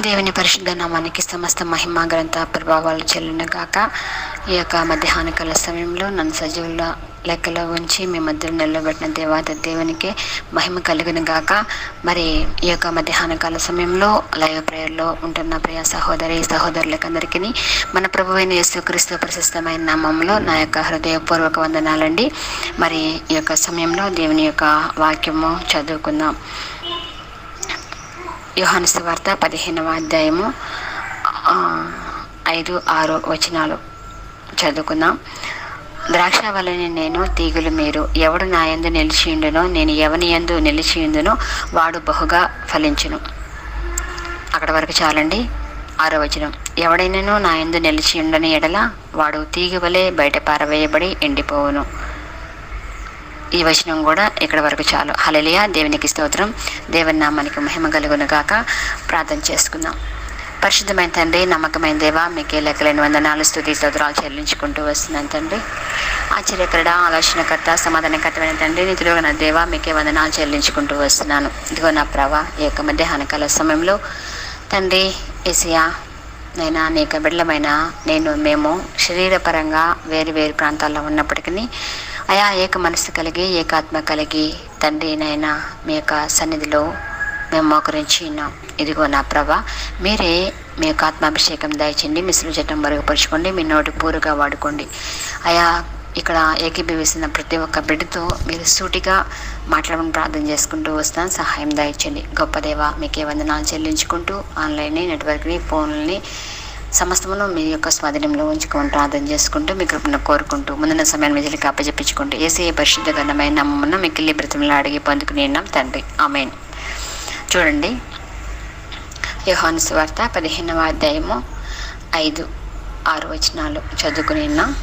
దేవుని పరిశుద్ధ నామానికి సమస్త మహిమ గ్రంథ ప్రభావాలు చెల్లునగాక ఈ యొక్క మధ్యాహ్న కాల సమయంలో నన్ను సజీవుల లెక్కలో ఉంచి మీ మధ్యలో నిలబెట్టిన దేవాత దేవునికి మహిమ కలుగును గాక. మరి ఈ యొక్క మధ్యాహ్న కాల సమయంలో లైవ్ ప్రేయర్లో ఉంటున్న ప్రియ సహోదరి సహోదరులకందరికీ మన ప్రభు అయిన యేసుక్రీస్తు ప్రశస్తమైన నామంలో నా యొక్క హృదయపూర్వక వందనాలండి. మరి ఈ యొక్క సమయంలో దేవుని యొక్క వాక్యము చదువుకుందాం. యోహానుసు వార్త పదిహేనవ అధ్యాయము ఐదు ఆరు వచనాలు చదువుకుందాం. ద్రాక్ష వలని నేను తీగులు మీరు. ఎవడు నా యందు నిలిచియుండునో నేను ఎవని యందు నిలిచియుందునో వాడు బహుగా ఫలించును. అక్కడ వరకు చాలండి. ఆరో వచనం. ఎవడైనాను నా యందు నిలిచి ఉండని ఎడల వాడు తీగవలే బయట పారవేయబడి ఎండిపోవును. ఈ వచనం కూడా ఇక్కడ వరకు చాలు. హలలియా దేవునికి స్తోత్రం. దేవుని నామానికి మహిమ కలుగును గాక. ప్రార్థన చేసుకుందాం. పరిశుద్ధమైన తండ్రి నమ్మకమైన దేవా మీకే లెక్కలేని వందనాలు స్థుతి స్తోత్రాలు చెల్లించుకుంటూ వస్తున్నాను తండ్రి. ఆశ్చర్యకరడ ఆలోచనకర్త సమాధానకర్తమైన తండ్రి నిధులు నా దేవా మీకే వందనాలు చెల్లించుకుంటూ వస్తున్నాను. ఇదిగో నా ప్రభా ఈ యొక్క మధ్యాహ్నకాల సమయంలో తండ్రి ఏసియా నైనా అనేక బిడ్డలమైన నేను మేము శరీరపరంగా వేరు వేరు ప్రాంతాల్లో ఉన్నప్పటికీ అయా ఏక మనసు కలిగి ఏకాత్మ కలిగి తండ్రి నైనా మీ యొక్క సన్నిధిలో మేము మోకరించి ఉన్నాం ఇదిగో నా ప్రభ మీరే మీ యొక్క ఆత్మాభిషేకం దయచండి మీ సృజటం మరుగుపరుచుకోండి మీ నోటి పూరుగా వాడుకోండి. అయా ఇక్కడ ఏకీభవిస్తున్న ప్రతి ఒక్క బిడ్డతో మీరు సూటిగా మాట్లాడమని ప్రార్థన చేసుకుంటూ వస్తాను. సహాయం దయచండి గొప్ప దేవ మీకే వందనాలు చెల్లించుకుంటూ ఆన్లైన్ని నెట్వర్క్ని ఫోన్లని సమస్తమును మీ యొక్క స్వాధీనంలో ఉంచుకొని ప్రార్థన చేసుకుంటూ మీ కృపను కోరుకుంటూ ముందున్న సమయాన్ని విజయకి అప్పచెప్పించుకుంటూ ఏసీ పరిశుద్ధ గణమైన నమ్మన్న మిక్కిలి బ్రతిమలు అడిగి పొందుకుని తండ్రి. ఆమెన్. చూడండి. యోహాను వార్త పదిహేనవ అధ్యాయము ఐదు ఆరు వచనాలు చదువుకుని ఉన్నాం.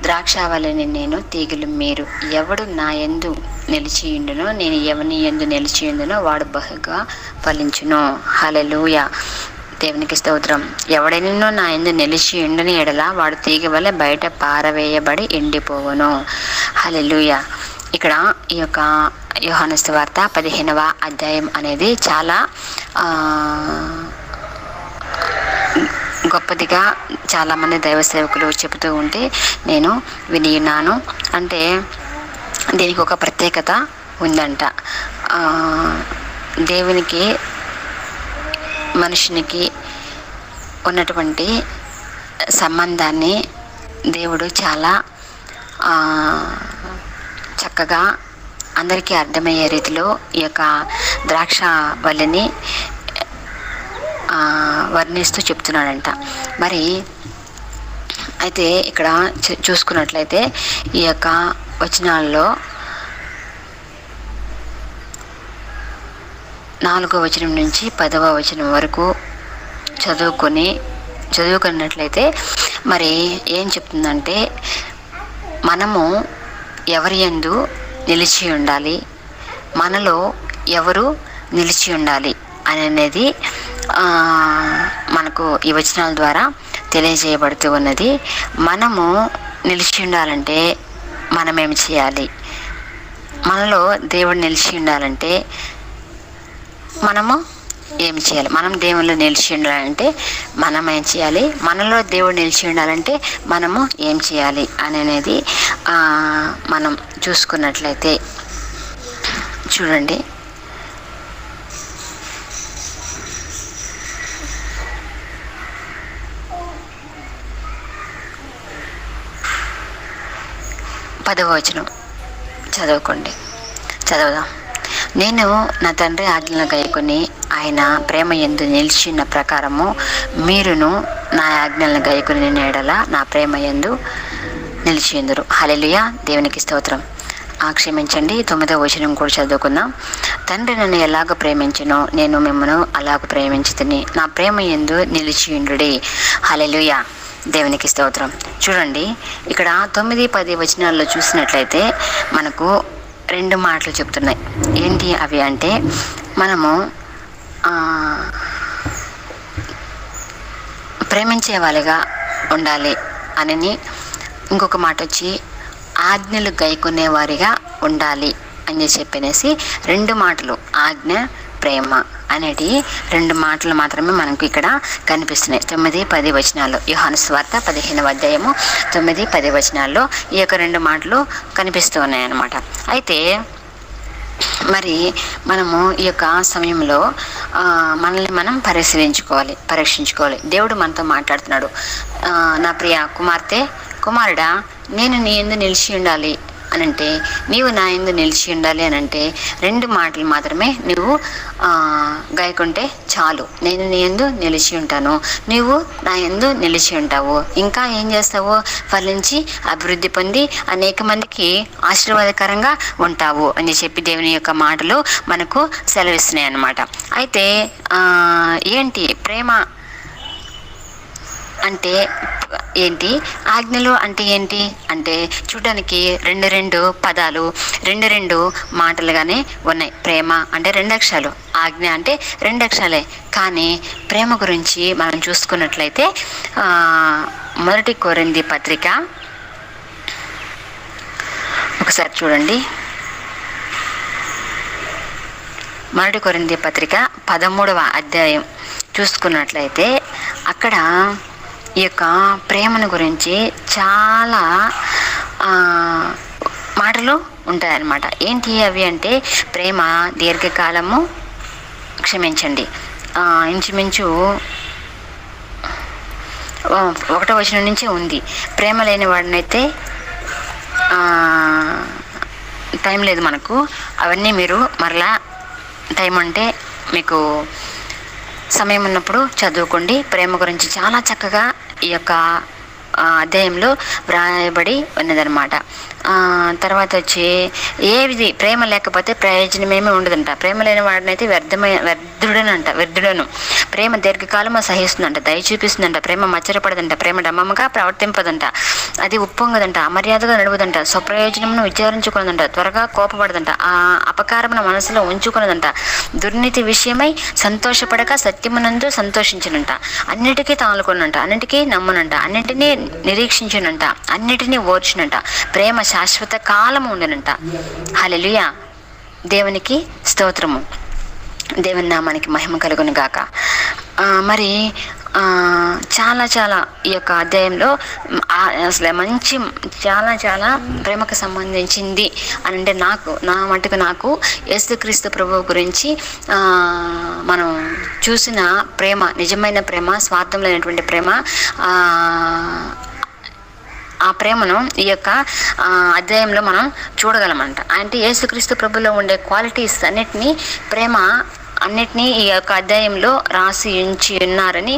ద్రాక్షావళిని నేను తీగలు మీరు. ఎవడు నా ఎందు నిలిచియుండునో నేను ఎవని ఎందు నిలిచియుండునో వాడు బహుగా ఫలించును. హలలుయ దేవునికి స్తోత్రం. ఎవడెన్నో నా ఎందు నిలిచి ఉండుని ఎడల వాడు తీగ వల్ల బయట పారవేయబడి ఎండిపోవును. హలలుయ ఇక్కడ ఈ యొక్క యోహాను వార్త పదిహేనవ అధ్యాయం అనేది చాలా గొప్పదిగా చాలామంది దైవ సేవకులు చెబుతూ ఉంటే నేను వినియున్నాను. అంటే దీనికి ఒక ప్రత్యేకత ఉందంట. దేవునికి మనుషునికి ఉన్నటువంటి సంబంధాన్ని దేవుడు చాలా చక్కగా అందరికీ అర్థమయ్యే రీతిలో ఈ యొక్క ద్రాక్ష వల్లిని వర్ణిస్తూ చెప్తున్నాడంట. మరి అయితే ఇక్కడ చూసుకున్నట్లయితే ఈ యొక్క వచనాల్లో నాలుగో వచనం నుంచి పదవ వచనం వరకు చదువుకొని చదువుకున్నట్లయితే మరి ఏం చెప్తుందంటే మనము ఎవరి యందు నిలిచి ఉండాలి. మనలో ఎవరు నిలిచి ఉండాలి అని అనేది మనకు ఈ వచనాల ద్వారా తెలియజేయబడుతూ ఉన్నది. మనము నిలిచి ఉండాలంటే మనం ఏమి చేయాలి? మనలో దేవుడు నిలిచి ఉండాలంటే మనము ఏం చేయాలి? మనం దేవుళ్ళు నిలిచి ఉండాలంటే మనం ఏం చేయాలి? మనలో దేవుడు నిలిచి ఉండాలంటే మనము ఏం చేయాలి అనేది మనం చూసుకున్నట్లయితే. చూడండి. పదవచనం చదువుకోండి. చదువుదాం. నేను నా తండ్రి ఆజ్ఞలను గైకొని ఆయన ప్రేమ ఎందు నిలిచిన ప్రకారము మీరును నా ఆజ్ఞలను గైకొని నేడల నా ప్రేమ ఎందు నిలిచిందురు హలెలుయా దేవునికి స్తోత్రం. ఆ క్షమించండి. తొమ్మిదవ వచనం కూడా చదువుకుందాం. తండ్రి నన్ను ఎలాగ ప్రేమించినో నేను మిమ్మను అలాగ ప్రేమించుతుని నా ప్రేమ ఎందు నిలిచియుండుడి. హలెలుయా దేవునికి స్తోత్రం. చూడండి ఇక్కడ తొమ్మిది పది వచనాల్లో చూసినట్లయితే మనకు రెండు మాటలు చెప్తున్నాయి. ఏంటి అవి అంటే మనము ప్రేమించే వాళ్ళగా ఉండాలి అని ఇంకొక మాట వచ్చి ఆజ్ఞలు గైకొనే వారిగా ఉండాలి అని చెప్పి అనేసి రెండు మాటలు. ఆజ్ఞ ప్రేమ అనేది రెండు మాటలు మాత్రమే మనకు ఇక్కడ కనిపిస్తున్నాయి. తొమ్మిది పది వచనాలు. యోహాను స్వార్త పదిహేను అధ్యాయము తొమ్మిది పది వచనాల్లో ఈ యొక్క రెండు మాటలు కనిపిస్తూ ఉన్నాయన్నమాట. అయితే మరి మనము ఈ యొక్క సమయంలో మనల్ని మనం పరిశీలించుకోవాలి పరీక్షించుకోవాలి. దేవుడు మనతో మాట్లాడుతున్నాడు. నా ప్రియ కుమార్తె కుమారుడా నేను నీ ఎందు నిలిచి ఉండాలి. అనంటే నీవు నా ఎందు నిలిచి ఉండాలి అని అంటే రెండు మాటలు మాత్రమే నువ్వు గాయకుంటే చాలు. నేను నీ ఎందు నిలిచి ఉంటాను. నీవు నా ఎందు నిలిచి ఉంటావు. ఇంకా ఏం చేస్తావు? ఫలించి అభివృద్ధి పొంది అనేక మందికి ఆశీర్వాదకరంగా ఉంటావు అని చెప్పి దేవుని యొక్క మాటలు మనకు సెలవిస్తున్నాయి అన్నమాట అయితే ఏంటి? ప్రేమ అంటే ఏంటి? ఆజ్ఞలు అంటే ఏంటి? అంటే చూడడానికి రెండు రెండు పదాలు రెండు రెండు మాటలుగానే ఉన్నాయి. ప్రేమ అంటే రెండు అక్షరాలు ఆజ్ఞ అంటే రెండు అక్షరాలే. కానీ ప్రేమ గురించి మనం చూసుకున్నట్లయితే మొదటి కోరింది పత్రిక. ఒకసారి చూడండి. మొదటి కొరింది పత్రిక పదమూడవ అధ్యాయం. చూసుకున్నట్లయితే అక్కడ ఈ యొక్క ప్రేమను గురించి చాలా మాటలు ఉంటాయన్నమాట. ఏంటి అవి అంటే ప్రేమ దీర్ఘకాలము క్షమించండి. ఇంచుమించు ఒకటో వచనం నుంచే ఉంది. ప్రేమ లేని వాడినైతే టైం లేదు మనకు. అవన్నీ మీరు మరలా టైం అంటే మీకు సమయం ఉన్నప్పుడు చదువుకోండి. ప్రేమ గురించి చాలా చక్కగా ఈ యొక్క అధ్యాయంలో వ్రాయబడి ఉన్నదనమాట తర్వాత వచ్చి ఏది ప్రేమ లేకపోతే ప్రయోజనమేమీ ఉండదంట. ప్రేమ లేని వాడినైతే వ్యర్థమై వ్యర్థుడనంట వ్యర్థుడను. ప్రేమ దీర్ఘకాలం సహిస్తుందంట దయ చూపిస్తుందంట ప్రేమ మచ్చరపడదంట ప్రేమ డమ్మగా ప్రవర్తింపదంట. అది ఉప్పొంగదంట అమర్యాదగా నడువుదంట స్వప్రయోజనమును విచారించుకున్నదంట త్వరగా కోపపడదంట ఆ అపకారమును మనసులో ఉంచుకున్నదంట. దుర్నీతి విషయమై సంతోషపడక సత్యమునందు సంతోషించనంట. అన్నిటికీ తాలుకొనంట అన్నిటికీ నమ్మునంట అన్నిటినీ నిరీక్షించనంట అన్నిటినీ ఓర్చునంట. ప్రేమ శాశ్వత కాలము ఉండనంట. హల్లెలూయా. దేవునికి స్తోత్రము. దేవుని నామానికి మహిమ కలుగును గాక. మరి చాలా చాలా ఈ యొక్క అధ్యాయంలో అసలు మంచి చాలా చాలా ప్రేమకు సంబంధించింది అని అంటే నాకు నా మటుకు నాకు యేసుక్రీస్తు ప్రభువు గురించి మనం చూసిన ప్రేమ నిజమైన ప్రేమ స్వార్థం లేనటువంటి ప్రేమ ఆ, ప్రేమను ఈ యొక్క అధ్యాయంలో మనం చూడగలమంట. అంటే యేసుక్రీస్తు ప్రభులో ఉండే క్వాలిటీస్ అన్నిటినీ ప్రేమ అన్నిటినీ ఈ యొక్క అధ్యాయంలో రాసి ఉంచి ఉన్నారని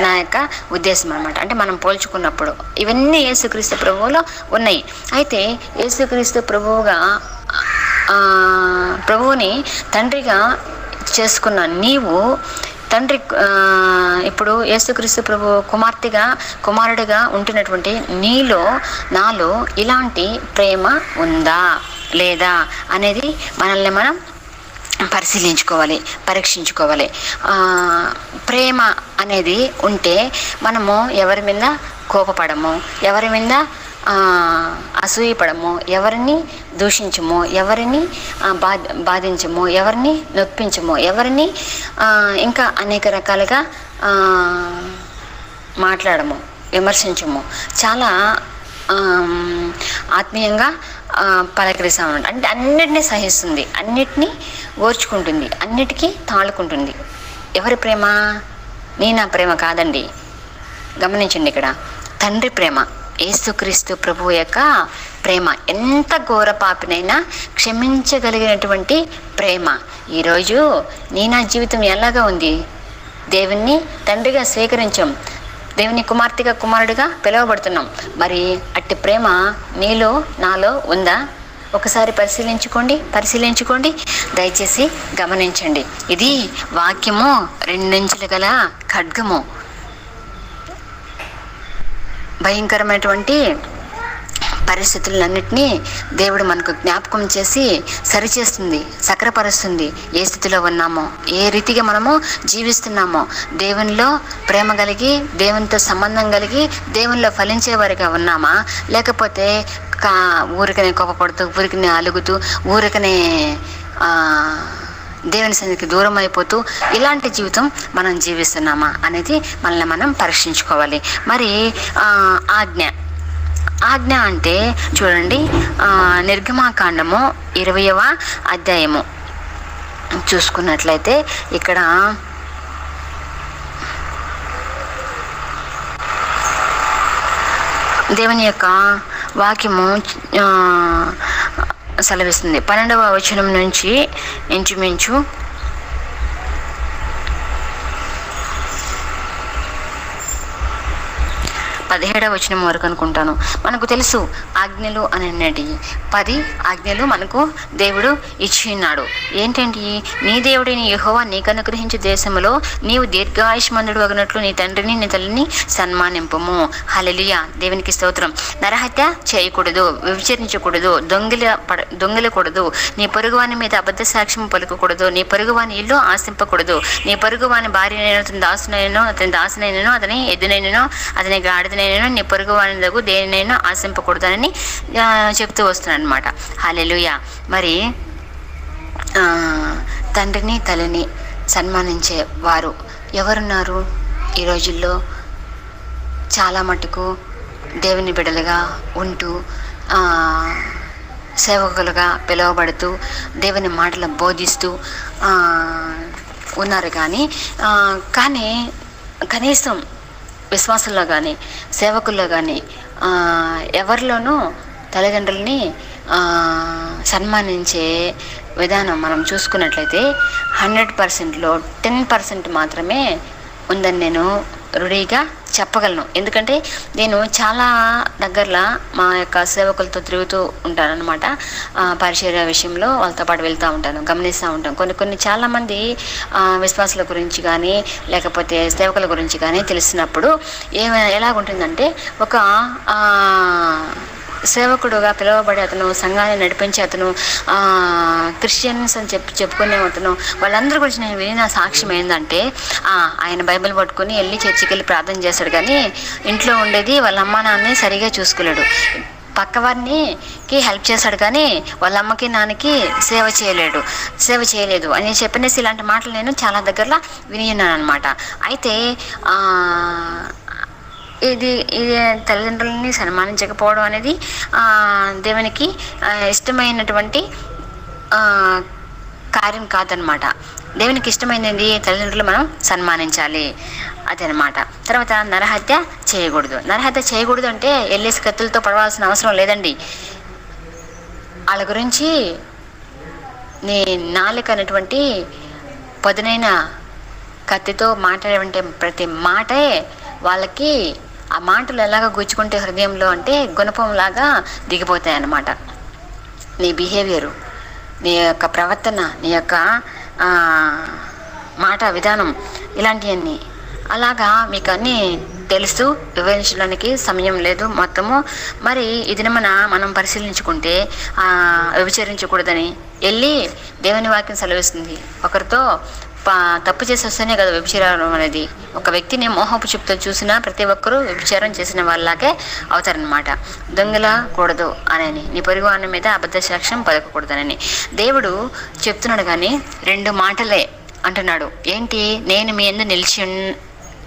నా యొక్క ఉద్దేశం అనమాట అంటే మనం పోల్చుకున్నప్పుడు ఇవన్నీ యేసుక్రీస్తు ప్రభువులో ఉన్నాయి. అయితే యేసుక్రీస్తు ప్రభువుగా ప్రభువుని తండ్రిగా చేసుకున్న నీవు తండ్రి ఇప్పుడు యేసుక్రీస్తు ప్రభు కుమార్తెగా కుమారుడిగా ఉంటున్నటువంటి నీలో నాలో ఇలాంటి ప్రేమ ఉందా లేదా అనేది మనల్ని మనం పరిశీలించుకోవాలి పరీక్షించుకోవాలి. ప్రేమ అనేది ఉంటే మనము ఎవరి మీద కోపపడము ఎవరి మీద అసూయపడము ఎవరిని దూషించము ఎవరిని బా బాధించము ఎవరిని నొప్పించము ఎవరిని ఇంకా అనేక రకాలుగా మాట్లాడము విమర్శించము. చాలా ఆత్మీయంగా ఆ, పలకరిస్తామన్నమాట. అంటే అన్నిటినీ సహిస్తుంది. అన్నిటినీ ఓర్చుకుంటుంది. అన్నిటికీ తాళుకుంటుంది. ఎవరి ప్రేమ? నీ నా ప్రేమ కాదండి. గమనించండి ఇక్కడ. తండ్రి ప్రేమ. యేసుక్రీస్తు ప్రభు యొక్క ప్రేమ. ఎంత ఘోర పాపినైనా క్షమించగలిగినటువంటి ప్రేమ. ఈరోజు నీ నా జీవితం ఎలాగా ఉంది? దేవుణ్ణి తండ్రిగా స్వీకరించాం. దేవుని కుమార్తెగా కుమారుడిగా పిలువబడుతున్నాం. మరి అట్టి ప్రేమ నీలో నాలో ఉందా? ఒకసారి పరిశీలించుకోండి పరిశీలించుకోండి. దయచేసి గమనించండి. ఇది వాక్యము రెండంచులు గల ఖడ్గము. భయంకరమైనటువంటి పరిస్థితులన్నింటినీ దేవుడు మనకు జ్ఞాపకం చేసి సరిచేస్తుంది సక్రపరుస్తుంది. ఏ స్థితిలో ఉన్నామో ఏ రీతిగా మనము జీవిస్తున్నామో దేవునిలో ప్రేమ కలిగి దేవునితో సంబంధం కలిగి దేవునిలో ఫలించేవారిగా ఉన్నామా? లేకపోతే కా ఊరికనే కోపపడుతూ ఊరికనే అలుగుతూ ఊరికనే దేవుని సన్నిధికి దూరం అయిపోతూ ఇలాంటి జీవితం మనం జీవిస్తున్నామా అనేది మనల్ని మనం పరీక్షించుకోవాలి. మరి ఆజ్ఞ. ఆజ్ఞ అంటే చూడండి నిర్గమాకాండము ఇరవయవ అధ్యాయము. చూసుకున్నట్లయితే ఇక్కడ దేవుని యొక్క వాక్యము సెలవిస్తుంది పన్నెండవ వచనం నుంచి ఇంచుమించు పదిహేడవ వచనం వరకు అనుకుంటాను. మనకు తెలుసు ఆజ్ఞలు అని అన్నటి పది ఆజ్ఞలు మనకు దేవుడు ఇచ్చి ఉన్నాడు. ఏంటంటే నీ దేవుడిని యహోవా నీకు అనుగ్రహించే దేశంలో నీవు దీర్ఘాయుష్మంతుడు అగినట్లు నీ తండ్రిని నీ తల్లిని సన్మానింపము. హలలియ దేవునికి స్తోత్రం. నరహత్య చేయకూడదు విచరించకూడదు దొంగిల పడ దొంగిలకూడదు. నీ పొరుగువాని మీద అబద్ధ సాక్ష్యం పలుకకూడదు. నీ పొరుగువాని ఇల్లు ఆశింపకూడదు. నీ పొరుగువాని భార్యనైనా అతని దాసునైనను అతని దాసునైనను అతని ఎద్దునైనను అతని గాడిదనైనను నీ పొరుగు వాళ్ళకు దేనినైనా ఆశింపకూడదని చెప్తూ వస్తున్నాను అనమాట హాలెలుయా మరి తండ్రిని తల్లిని సన్మానించే వారు ఎవరున్నారు? ఈ రోజుల్లో చాలా మటుకు దేవుని బిడలుగా ఉంటూ సేవకులుగా పిలువబడుతూ దేవుని మాటలు బోధిస్తూ ఉన్నారు కానీ కానీ కనీసం విశ్వాసంలో కానీ సేవకుల్లో కానీ ఎవరిలోనూ తల్లిదండ్రుల్ని సన్మానించే విధానం మనం చూసుకున్నట్లయితే హండ్రెడ్ పర్సెంట్లో టెన్ పర్సెంట్ మాత్రమే ఉందని నేను రుడిగా చెప్పగలను. ఎందుకంటే నేను చాలా దగ్గరలో మా యొక్క సేవకులతో తిరుగుతూ ఉంటాను అనమాట పరిచర్య విషయంలో వాళ్ళతో పాటు వెళ్తూ ఉంటాను గమనిస్తూ ఉంటాను. కొన్ని కొన్ని చాలామంది విశ్వాసుల గురించి కానీ లేకపోతే సేవకుల గురించి కానీ తెలిసినప్పుడు ఏమైనా ఎలాగుంటుందంటే ఒక సేవకుడుగా పిలువబడే అతను సంఘాన్ని నడిపించే అతను క్రిస్టియన్స్ అని చెప్పి చెప్పుకునే అతను వాళ్ళందరి గురించి నేను విని నా సాక్ష్యం ఏంటంటే ఆయన బైబిల్ పట్టుకుని వెళ్ళి చర్చికి వెళ్ళి ప్రార్థన చేశాడు కానీ ఇంట్లో ఉండేది వాళ్ళ అమ్మ నాన్నని సరిగా చూసుకోలేడు. పక్కవారిని హెల్ప్ చేశాడు కానీ వాళ్ళ అమ్మకి నాన్నకి సేవ చేయలేడు సేవ చేయలేదు అని చెప్పినేసి ఇలాంటి మాటలు నేను చాలా దగ్గరలో విని ఉన్నాను అనమాట అయితే ఇది ఇది తల్లిదండ్రులని సన్మానించకపోవడం అనేది దేవునికి ఇష్టమైనటువంటి కార్యం కాదనమాట దేవునికి ఇష్టమైనది తల్లిదండ్రులు మనం సన్మానించాలి. అదనమాట తర్వాత నరహత్య చేయకూడదు. నరహత్య చేయకూడదు అంటే ఎల్లేసి కత్తులతో పడవలసిన అవసరం లేదండి. వాళ్ళ గురించి నీ నాలుక అనేటువంటి పదునైన కత్తితో మాట్లాడేటువంటి ప్రతి మాటే వాళ్ళకి ఆ మాటలు ఎలాగ గుచ్చుకుంటే హృదయంలో అంటే గుణపంలాగా దిగిపోతాయి అన్నమాట నీ బిహేవియరు నీ యొక్క ప్రవర్తన నీ యొక్క మాట విధానం ఇలాంటివన్నీ అలాగా మీకు అన్నీ తెలుసు వివరించడానికి సమయం లేదు మొత్తము. మరి ఇది మన మనం పరిశీలించుకుంటే వ్యభిచరించకూడదని వెళ్ళి దేవుని వాక్యం సెలవిస్తుంది. ఒకరితో తప్పు చేసి వస్తేనే కదా వ్యభిచారం అనేది. ఒక వ్యక్తిని మోహపు చూపుతో చూసినా ప్రతి ఒక్కరూ వ్యభిచారం చేసిన వాళ్ళకే అవుతారనమాట దొంగల కూడదు అనని నీ పరివాహనం మీద అబద్ధ సాక్ష్యం పలకకూడదనని. దేవుడు చెప్తున్నాడు కానీ రెండు మాటలే అంటున్నాడు. ఏంటి? నేను మీ ఎందు నిలిచి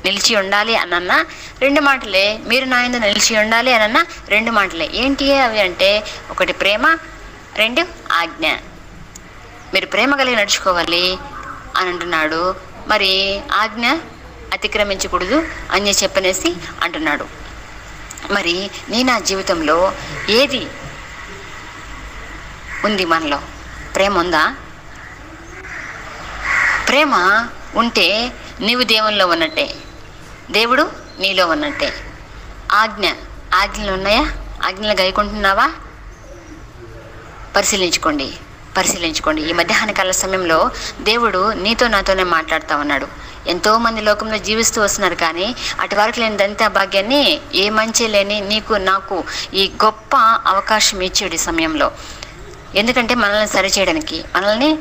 నిలిచి ఉండాలి అనన్న రెండు మాటలే. మీరు నా ఎందు నిలిచి ఉండాలి అనన్న రెండు మాటలే. ఏంటి అవి అంటే ఒకటి ప్రేమ రెండు ఆజ్ఞ. మీరు ప్రేమ కలిగి నడుచుకోవాలి. అని అంటున్నాడు. మరి ఆజ్ఞ అతిక్రమించకూడదు అని చెప్పనేసి అంటున్నాడు. మరి నీ నా జీవితంలో ఏది ఉంది మనలో? ప్రేమ ఉందా? ప్రేమ ఉంటే నీవు దేవునిలో ఉన్నట్టే. దేవుడు నీలో ఉన్నట్టే. ఆజ్ఞ ఆజ్ఞలు ఉన్నాయా? ఆజ్ఞలు గైకుంటున్నావా? పరిశీలించుకోండి. పరిశీలించుకోండి. ఈ మధ్యాహ్న కాల సమయంలో దేవుడు నీతో నాతోనే మాట్లాడుతూ ఉన్నాడు. ఎంతో మంది లోకంలో జీవిస్తూ వస్తున్నారు కానీ అటు వరకు లేని దంత భాగ్యాన్ని ఏ మంచి లేని నీకు నాకు ఈ గొప్ప అవకాశం ఇచ్చాడు ఈ సమయంలో. ఎందుకంటే మనల్ని సరిచేయడానికి మనల్ని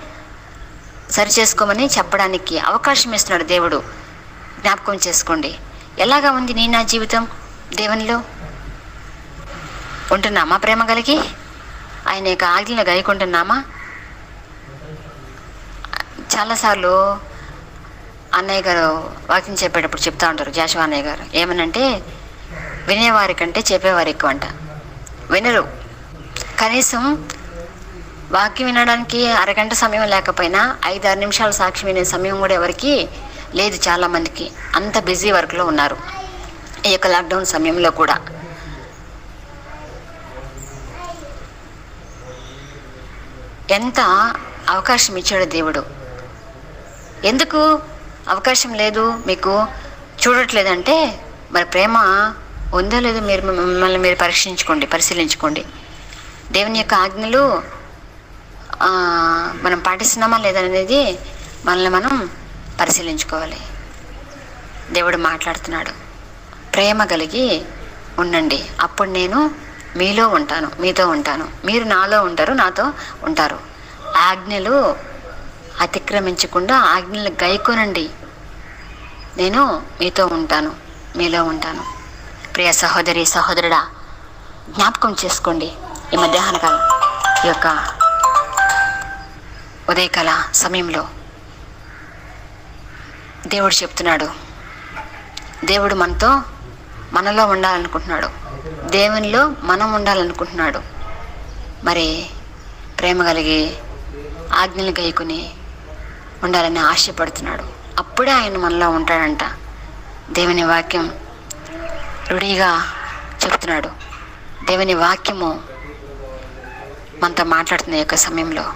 సరి చేసుకోమని చెప్పడానికి అవకాశం ఇస్తున్నాడు దేవుడు. జ్ఞాపకం చేసుకోండి. ఎలాగా ఉంది నీ నా జీవితం దేవునిలో? ఉంటున్నామా ప్రేమ కలిగి? ఆయన యొక్క ఆజ్ఞలు గైకుంటున్నామా? చాలాసార్లు అన్నయ్య గారు వాకింగ్ చెప్పేటప్పుడు చెప్తా ఉంటారు జాషువా అన్నయ్య గారు. ఏమనంటే వినేవారి కంటే చెప్పేవారు ఎక్కువ అంట వినరు. కనీసం వాక్యం వినడానికి అరగంట సమయం లేకపోయినా ఐదు ఆరు నిమిషాలు సాక్షి వినే సమయం కూడా ఎవరికి లేదు చాలామందికి. అంత బిజీ వర్క్లో ఉన్నారు. ఈ యొక్క లాక్డౌన్ సమయంలో కూడా. ఎంత అవకాశం ఇచ్చాడు దేవుడు. ఎందుకు? అవకాశం లేదు మీకు. చూడట్లేదంటే మరి ప్రేమ ఉందో లేదో మీరు మిమ్మల్ని మీరు పరీక్షించుకోండి పరిశీలించుకోండి. దేవుని యొక్క ఆజ్ఞలు మనం పాటిస్తున్నామా లేదనేది మనల్ని మనం పరిశీలించుకోవాలి. దేవుడు మాట్లాడుతున్నాడు. ప్రేమ కలిగి ఉండండి. అప్పుడు నేను మీలో ఉంటాను మీతో ఉంటాను. మీరు నాలో ఉంటారు నాతో ఉంటారు. ఆజ్ఞలు అతిక్రమించకుండా ఆజ్ఞలు గైకొనండి. నేను మీతో ఉంటాను మీలో ఉంటాను. ప్రియ సహోదరి సహోదరుడా జ్ఞాపకం చేసుకోండి ఈ మధ్యాహ్న కాలం ఈ యొక్క ఉదయకాల సమయంలో. దేవుడు చెప్తున్నాడు దేవుడు మనతో మనలో ఉండాలనుకుంటున్నాడు. దేవునిలో మనం ఉండాలనుకుంటున్నాడు. మరి ప్రేమ కలిగి ఆజ్ఞలు గైకుని ఉండాలని ఆశపడుతున్నాడు. అప్పుడే ఆయన మనలో ఉంటాడంట. దేవుని వాక్యం రుడిగా చెప్తున్నాడు. దేవుని వాక్యము మనతో మాట్లాడుతున్న యొక్క సమయంలో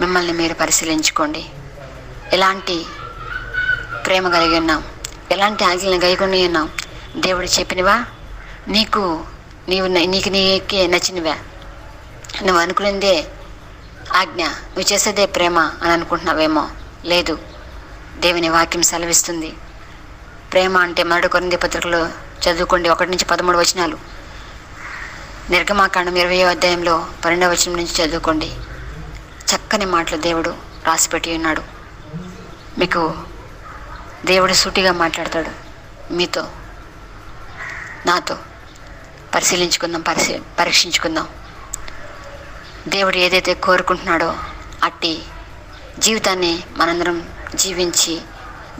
మిమ్మల్ని మీరు పరిశీలించుకోండి. ఎలాంటి ప్రేమ కలిగి ఉన్నాం? ఎలాంటి ఆజ్ఞలను కలిగి ఉన్నాం? దేవుడు చెప్పినవా? నీకు నీవు నీకు నీకే నచ్చినవా? నువ్వు అనుకున్నదే ఆజ్ఞ నువ్వు చేసేదే ప్రేమ అని అనుకుంటున్నావేమో. లేదు దేవుని వాక్యం సెలవిస్తుంది. ప్రేమ అంటే మరొక కొరింది పత్రికలో చదువుకోండి ఒకటి నుంచి పదమూడు వచనాలు. నిర్గమాకాండం ఇరవై అధ్యాయంలో పన్నెండవ వచనం నుంచి చదువుకోండి. చక్కని మాటలు దేవుడు రాసిపెట్టి ఉన్నాడు. మీకు దేవుడు సూటిగా మాట్లాడతాడు. మీతో నాతో పరిశీలించుకుందాం పరిశీ పరీక్షించుకుందాం. దేవుడు ఏదైతే కోరుకుంటున్నాడో అట్టి జీవితాన్ని మనందరం జీవించి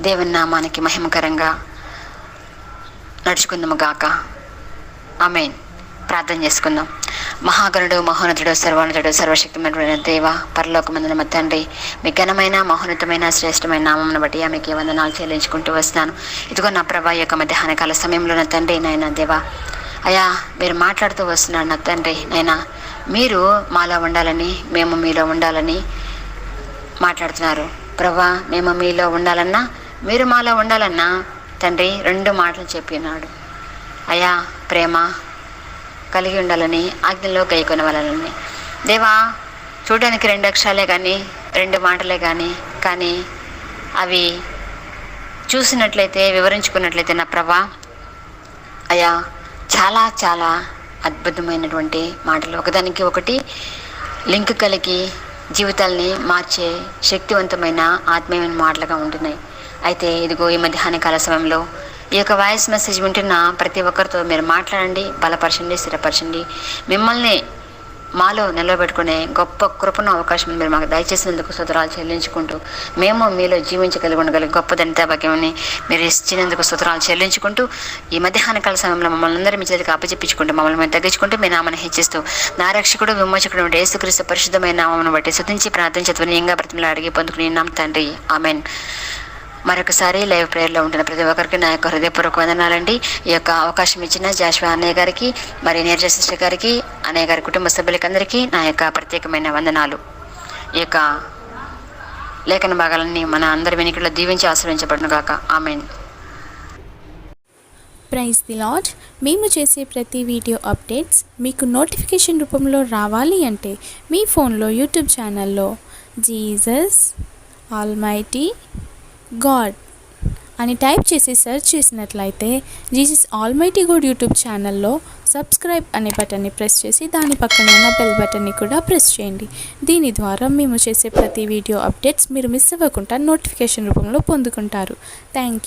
దేవుని నామానికి మహిమకరంగా నడుచుకుందాము గాక. ఆమెన్. ప్రార్థన చేసుకుందాం. మహాగణుడు మహోన్నతుడు సర్వోన్నతుడు సర్వశక్తిమైన దేవ పరలోకమందున తండ్రి మీ ఘనమైన మహోన్నతమైన శ్రేష్టమైన నామమును బట్టి ఆమెకి వందనాలు చెల్లించుకుంటూ వస్తాను. ఇదిగో నా ప్రభా యొక్క మధ్యాహ్నకాల సమయంలో నా తండ్రి నాయన దేవా అయా మీరు మాట్లాడుతూ వస్తున్నాడు నా తండ్రి నాయన. మీరు మాలో ఉండాలని మేము మీలో ఉండాలని మాట్లాడుతున్నారు. ప్రభా మేము మీలో ఉండాలన్నా మీరు మాలో ఉండాలన్నా తండ్రి రెండు మాటలు చెప్పినాడు. అయా ప్రేమ కలిగి ఉండాలని ఆజ్ఞలో గైకొని వాళ్ళని దేవా చూడడానికి రెండు అక్షరాలే కానీ రెండు మాటలే కానీ కానీ అవి చూసినట్లయితే వివరించుకున్నట్లయితే నా ప్రభా అయా చాలా చాలా అద్భుతమైనటువంటి మాటలు. ఒకదానికి ఒకటి లింక్ కలిగి జీవితాల్ని మార్చే శక్తివంతమైన ఆత్మీయమైన మాటలుగా ఉంటున్నాయి. అయితే ఇదిగో ఈ మధ్యాహ్న కాల సమయంలో ఈ యొక్క వాయిస్ మెసేజ్ వింటున్న ప్రతి ఒక్కరితో మీరు మాట్లాడండి బలపరచండి స్థిరపరచండి. మిమ్మల్ని మాలో నిలబెట్టుకునే గొప్ప కృపను అవకాశం మీరు మాకు దయచేసినందుకు సుతరాలు చెల్లించుకుంటూ మేము మీలో జీవించగలిగి ఉండగలిగే గొప్ప దంత మీరు ఇచ్చినందుకు సుతరాలు చెల్లించుకుంటూ ఈ మధ్యాహ్న కాల సమయంలో మమ్మల్ని అందరూ మీ చేతికి అప్పచెప్పించుకుంటూ మమ్మల్ని మేము తగ్గించుకుంటూ మీ నామని హెచ్చిస్తూ నా రక్షకుడు విమోచకుడు వంటి యేసుక్రీస్తు పరిశుద్ధమైన నామమును బట్టి శుతించి ప్రార్థించి త్వనీయంగా బ్రతిమలు అడిగి పొందుకుని నామ తండ్రి. ఆమెన్. మరొకసారి లైవ్ ప్రేయర్లో ఉంటున్న ప్రతి ఒక్కరికి నా యొక్క హృదయపూర్వక వందనాలండి. ఈ యొక్క అవకాశం ఇచ్చిన జాష్వా అన్నయ్య గారికి మరి నీరజ సిస్టర్ గారికి అన్నయ్య గారి కుటుంబ సభ్యులకందరికీ నా యొక్క ప్రత్యేకమైన వందనాలు. ఈ యొక్క లేఖన భాగాలన్నీ మన అందరి వెనుకల్లో దీవించి ఆశ్రయించబడును గాక. ఆమెన్. ప్రైజ్ ది లాడ్ మేము చేసే ప్రతి వీడియో అప్డేట్స్ మీకు నోటిఫికేషన్ రూపంలో రావాలి అంటే మీ ఫోన్లో యూట్యూబ్ ఛానల్లో జీసస్ ఆల్మైటీ గాడ్ అని టైప్ చేసి సెర్చ్ చేసినట్లయితే జీసస్ ఆల్మైటీ గుడ్ యూట్యూబ్ ఛానల్లో సబ్స్క్రైబ్ అనే బటన్ని ప్రెస్ చేసి దాని పక్కన ఉన్న బెల్ బటన్ని కూడా ప్రెస్ చేయండి. దీని ద్వారా మేము చేసే ప్రతి వీడియో అప్డేట్స్ మీరు మిస్ అవ్వకుండా నోటిఫికేషన్ రూపంలో పొందుకుంటారు. Thank you.